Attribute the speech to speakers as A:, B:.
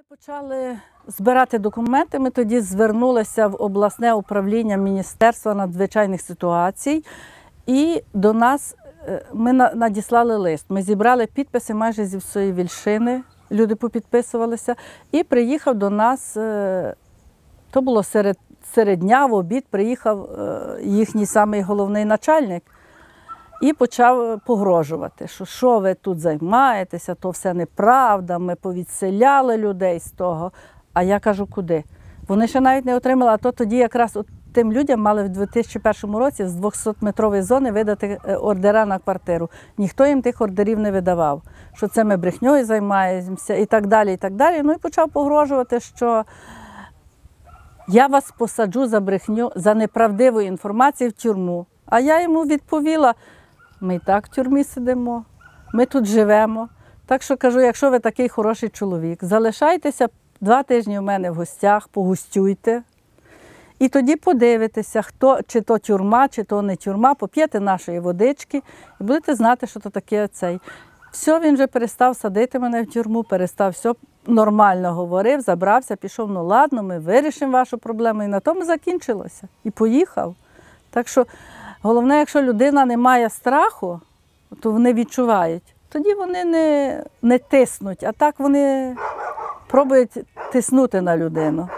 A: Ми почали збирати документи. Ми тоді звернулися в обласне управління Міністерства надзвичайних ситуацій, і до нас е, ми надіслали лист. Ми зібрали підписи майже зі всієї Вільшини. Люди попідписувалися, і приїхав до нас. е, То було серед, серед дня в обід, приїхав е, їхній самий головний начальник і почав погрожувати, що що ви тут займаєтеся, то все неправда, ми повідселяли людей з того. А я кажу, куди? Вони ще навіть не отримали, а то тоді якраз от тим людям мали в 2001 році з 200-метрової зони видати е, ордера на квартиру. Ніхто їм тих ордерів не видавав, що це ми брехньою займаємося і так далі. і так далі. Ну і почав погрожувати, що я вас посаджу за брехню, за неправдиву інформацію в тюрму. А я йому відповіла: ми і так в тюрмі сидимо, ми тут живемо. Так що кажу, якщо ви такий хороший чоловік, залишайтеся два тижні у мене в гостях, погостюйте. І тоді подивитеся, хто, чи то тюрма, чи то не тюрма, поп'єте нашої водички і будете знати, що то таке цей. Все, він вже перестав садити мене в тюрму, перестав все нормально говорив, забрався, пішов. Ну ладно, ми вирішимо вашу проблему. І на тому закінчилося. І поїхав. Так що головне, якщо людина не має страху, то вони відчувають. Тоді вони не, не тиснуть, а так вони пробують тиснути на людину.